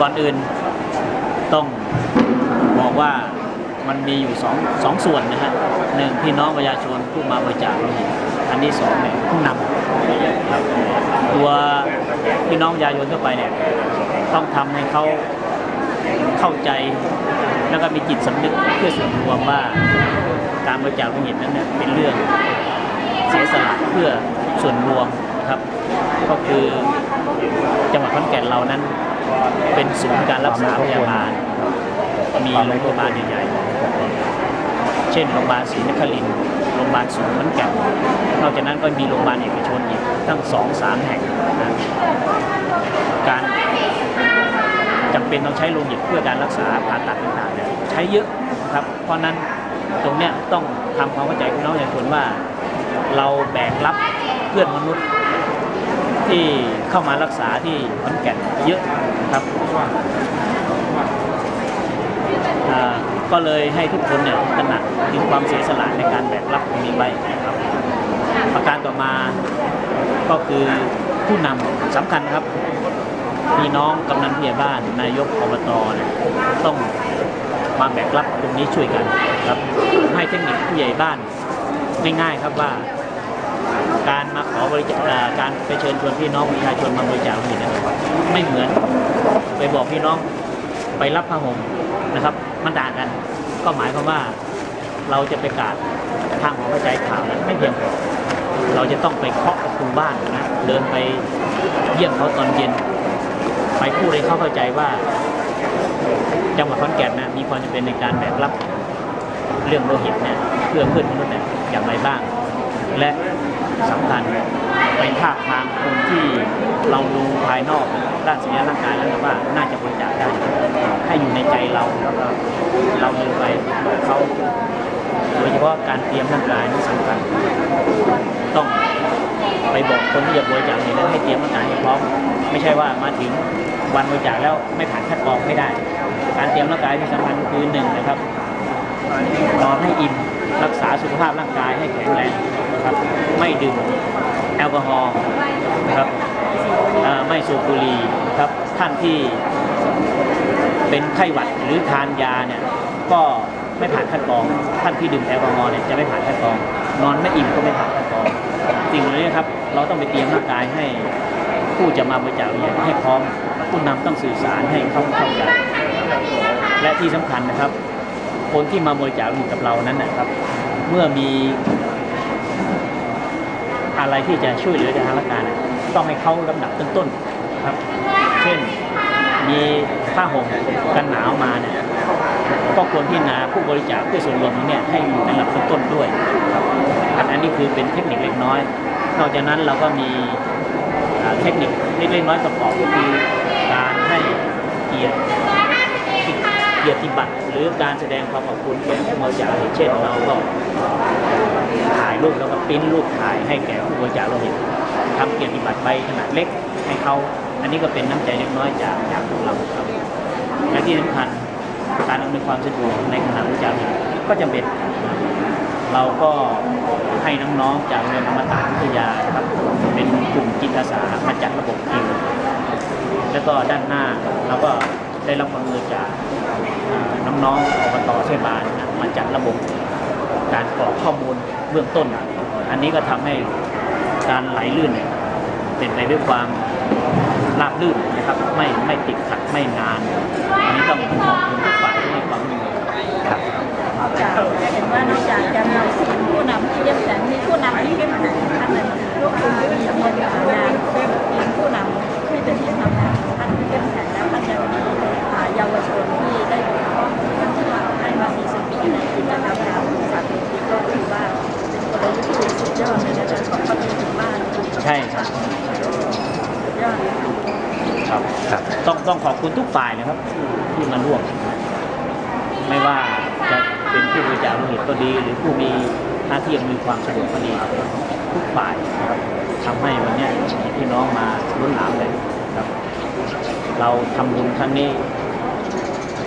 ก่อนอื่นต้องบอกว่ามันมีอยู่สองสองส่วนนะฮะหนึ่งพี่น้องประชาชนผู้มาบริจาคอันที่สองเนี่ยผู้นำตัวพี่น้องประชาชนทั่วไปเนี่ยต้องทำให้เขาเข้าใจ แล้วก็มีจิตสำนึกเพื่อส่วนรวมว่าการบริจาคโลหิตนั้นเนี่ยเป็นเรื่องเสียสละเพื่อส่วนรวมนะครับ ก็คือจังหวัดขอนแก่นเรานั้น เป็นศูนย์การรักษาพยาบาล มีโรงพยาบาลใหญ่ๆ เช่นโรงพยาบาลศรีนครินทร์โรงพยาบาลศูนย์ขอนแก่นนอกจากนั้นก็มีโรงพยาบาลเอกชนอีกตั้งสองสามแห่งนะการจำเป็นต้องใช้โลหิตเพื่อการรักษาผ่าตัดต่างๆเนี่ยใช้เยอะนะครับ เพราะนั้นตรงเนี้ยต้องทำความเข้าใจพี่น้องประชาชนว่า เราแบกรับเพื่อนมนุษย์ ที่เข้ามารักษาที่ขอนแก่นเยอะนะครับก็เลยให้ทุกคนเนี่ยตระหนักถึงความเสียสละในการแบกรับตรงนี้ไว้นะครับ ประการต่อมาก็คือผู้นำสำคัญครับพี่น้องกำนันผู้ใหญ่บ้านนายกอบตเนี่ยต้องมาแบกรับตรงนี้ช่วยกันครับให้เทคนิคผู้ใหญ่บ้านง่ายๆครับว่า การมาขอบริจาคการไปเชิญชวนพี่น้องประชาชนมาบริจาคโลหิตนะครับไม่เหมือนไปบอกพี่น้องไปรับผ้าห่มนะครับ มันต่างกัน ก็หมายความว่าเราจะไปกาดทางของกระจายข่าวนั้นไม่เพียงพอเราจะต้องไปเคาะประตูบ้านนะเดินไปเยี่ยมเขาตอนเย็น ไปพูดให้เขาเข้าใจว่าจังหวัดขอนแก่นนะมีความจำเป็นในการแบกรับเรื่องโลหิตเนี่ยเพื่อเพื่อนมนุษย์เนี่ยอย่างไรบ้าง และ สำคัญไปภาพทางคนที่เราดูภายนอกด้านสัญญาณร่างกายแล้วว่าน่าจะบริจาคได้ ให้อยู่ในใจเราแล้วก็เราเดินไปเขาโดยเฉพาะการเตรียมร่างกายนี่สำคัญต้องไปบอกคนที่จะบริจาคเนี่ยให้เตรียมร่างกายให้พร้อมไม่ใช่ว่ามาถึงวันบริจาคแล้วไม่ผ่านคัดกรองไม่ได้ การเตรียมร่างกายที่สำคัญคือหนึ่งนะครับนอนให้อิ่มรักษาสุขภาพร่างกายให้แข็งแรง นะครับ ไม่ดื่มแอลกอฮอล์นะครับไม่สูบบุหรี่นะครับท่านที่เป็นไข้หวัดหรือทานยาเนี่ยก็ไม่ผ่านคัดกรองท่านที่ดื่มแอลกอฮอล์เนี่ยจะไม่ผ่านคัดกรองนอนไม่อิ่มก็ไม่ผ่านคัดกรองสิ่งเหล่านี้ครับเราต้องไปเตรียมร่างกายให้ผู้จะมาบริจาคเนี่ยให้พร้อมผู้นำต้องสื่อสารให้เขาเข้าใจและที่สำคัญนะครับ คนที่มาบริจาคโลหิตกับเรานั้นนะครับ เมื่อมี อะไรที่จะช่วยเหลือในทางราชการต้องให้เขาลำดับต้นๆครับ เช่นมีผ้าห่มกันหนาวมาเนี่ยก็ควรพิจารณาผู้บริจาคเพื่อส่วนรวมนี้เนี่ยให้อยู่ในลำดับต้นๆด้วยครับอันนี้คือเป็นเทคนิคเล็กน้อย นอกจากนั้นเราก็มีเทคนิคเล็กๆน้อยประกอบก็คือการให้เกียรติเกียรติบัตรหรือการแสดงความขอบคุณแก่ผู้บริจาคอย่าเช่นเราก็ ถ่ายรูปแล้วก็ปริ้นรูปถ่ายให้แก่ผู้บริจาคโลหิตทำเกียรติบัตรใบขนาดเล็กให้เขาอันนี้ก็เป็นน้ำใจเล็กน้อยจากจากพวกเราครับและที่สำคัญการอำนวยความสะดวกในขณะบริจาคโลหิตก็จำเป็น เราก็ให้น้องๆจากเรียนธรรมศาสตร์วิทยาครับเป็นกลุ่มจิตอาสามาจัดระบบคิวแล้วก็ด้านหน้าเราก็ได้รับความมือจากเอ่อน้องๆอบตเทศบาลนมาจัดระบบ การกรอกข้อมูลเบื้องต้น อันนี้ก็ทำให้การไหลลื่นเนี่ยเป็นไปด้วยความราบลื่นนะครับ ไม่ไม่ติดขัดไม่นาน อันนี้ต้องขอบคุณทุกฝ่ายที่ให้ความร่วมมือครับ จากเห็นว่านอกจากจะมีทีมผู้นำที่เข้มแข็งมีผู้นำที่เข้มแข็งท่านหนึ่งลูกคุณมีจำนวนงานทีมผู้นำที่เป็นทีมทำงานของท่านที่เข้มแข็งแล้วท่านยังมีอ่าเยาวชนที่ได้ข้อมูลที่ให้มามีสติในกิจกรรมการบริษัทนี้ก็ถือว่าเป็นกลยุทธ์ที่สุดยอดเลยนะคะขอบคุณถึงมาก ใช่ครับ สุดยอดเลยค่ะ ครับ ครับ ต้องต้องขอบ คุณทุกฝ่ายนะครับที่มาร่วมไม่ว่าจะเป็นผู้บริจาคโลหิตก็ดี หรือผู้มีหน้าที่อำนวยความสะดวกก็ดีทุกฝ่ายนะครับทำให้วันเนี้ยมีพี่น้องมาล้นหลามเลยครับ เราทำบุญครั้งนี้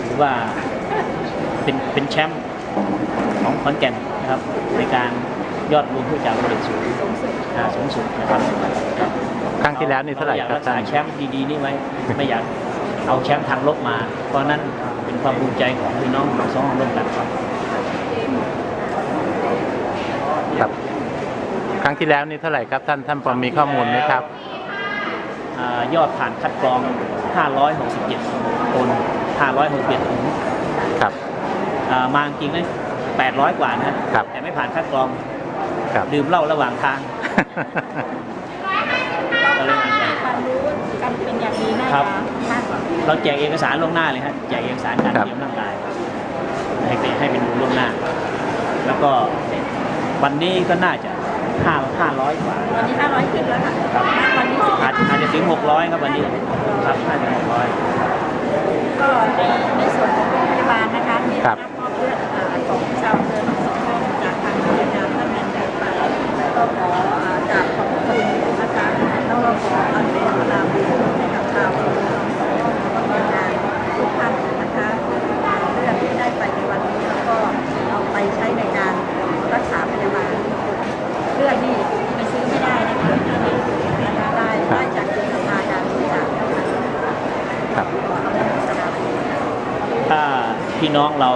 ถือว่าเป็นเป็นแชมป์ของขอนแก่นนะครับ ในการยอดรวมผู้จากโลหิตสูงสูงสุดอ่าสูงสุดนะครับ ครั้งที่แล้วนี่เท่าไหร่อยากครับรักษาท่านแชมป์ดีๆนี่ไว้ไม่อยาก เอาแชมป์ทางลบมา เพราะนั้นเป็นความภูมิใจของพี่น้องของสองของร่วมกันครับครับ ครั้งที่แล้วนี่เท่าไหร่ครับท่านท่านพอมีข้อมูลไหมครับอ่ายอดผ่านคัดกรอง 567 คน 567ถุงครับ อ่ามาจริงๆนะ800 กว่านะครับ แต่ไม่ผ่านคัดกรองครับ ดื่มเหล้าระหว่างทาง ก็เลยมีความรู้กันเป็นอย่างดีน่าครัจะบมากกว่า เราแจกเอกสารล่วงหน้าเลยฮะแจกเอกสารการครับเตรียมร่างกายให้เป็นให้เป็นดูล่วงหน้า แล้วก็วันนี้ก็น่าจะห้าห้าร้อยกว่าวันนี้500ขึ้นแล้วค่ะครับวันนี้สิบอาจอาจจะถึงหกร้อยครับวันนี้ครับน่าจะหกร้อยก็ในในส่วนของโรงพยาบาลนะคะมีครับรับมอบเลือดอ่าของชาวอำเภอหนองสองห้องจากทางโรงพยาบาลท่านนั้นแบบไปก็ขออ่ากราบขอบคุณนะคะแล้วเราขออนุโมทนาบุญให้กับชาวอำเภอหนองสองห้องแล้วก็ทีมงานทุกท่านนะคะอ่าเลือดที่ได้ไปในวันนี้แล้วก็เอาไปใช้ในการรักษาพยาบาล เลือดนี่ไปซื้อไม่ได้นะคะนะคะได้ได้จากคุณสภาการบริจาคเท่านั้น ครับ ขออนุโมทนาบุญ ถ้าพี่ น้องเรา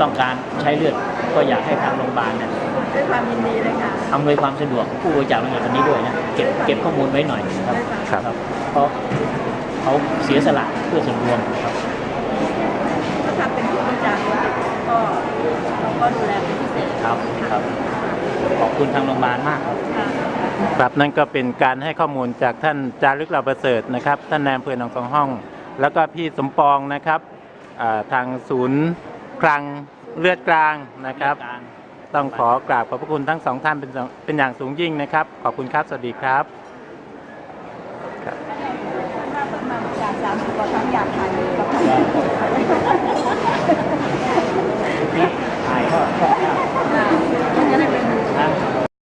ต้องการใช้เลือดก็อยากให้ทางโรงพยาบาลเนี่ยด้วยความยินดีเลยค่ะ อำนวยความสะดวกผู้บริจาคโรงพยาบาลคนนี้ด้วยนะเก็บเก็บข้อมูลไว้หน่อยครับครับ เพราะเขาเสียสละเพื่อส่วนรวมครับถ้าทำเป็นผู้บริจาคก็เราก็ดูแลเป็นพิเศษครับครับ ขอบคุณทางโรงพยาบาลมากครับค่ะครับนั่นก็เป็นการให้ข้อมูลจากท่านจารึกเราประเสริฐนะครับ ท่านนายอำเภอหนองสองห้อง แล้วก็พี่สมปองนะครับ ทางศูนย์คลังเลือดกลางนะครับ ต้องขอกราบขอบพระคุณทั้งสองท่านเป็นเป็นอย่างสูงยิ่งนะครับ ขอบคุณครับ สวัสดีครับถ่าย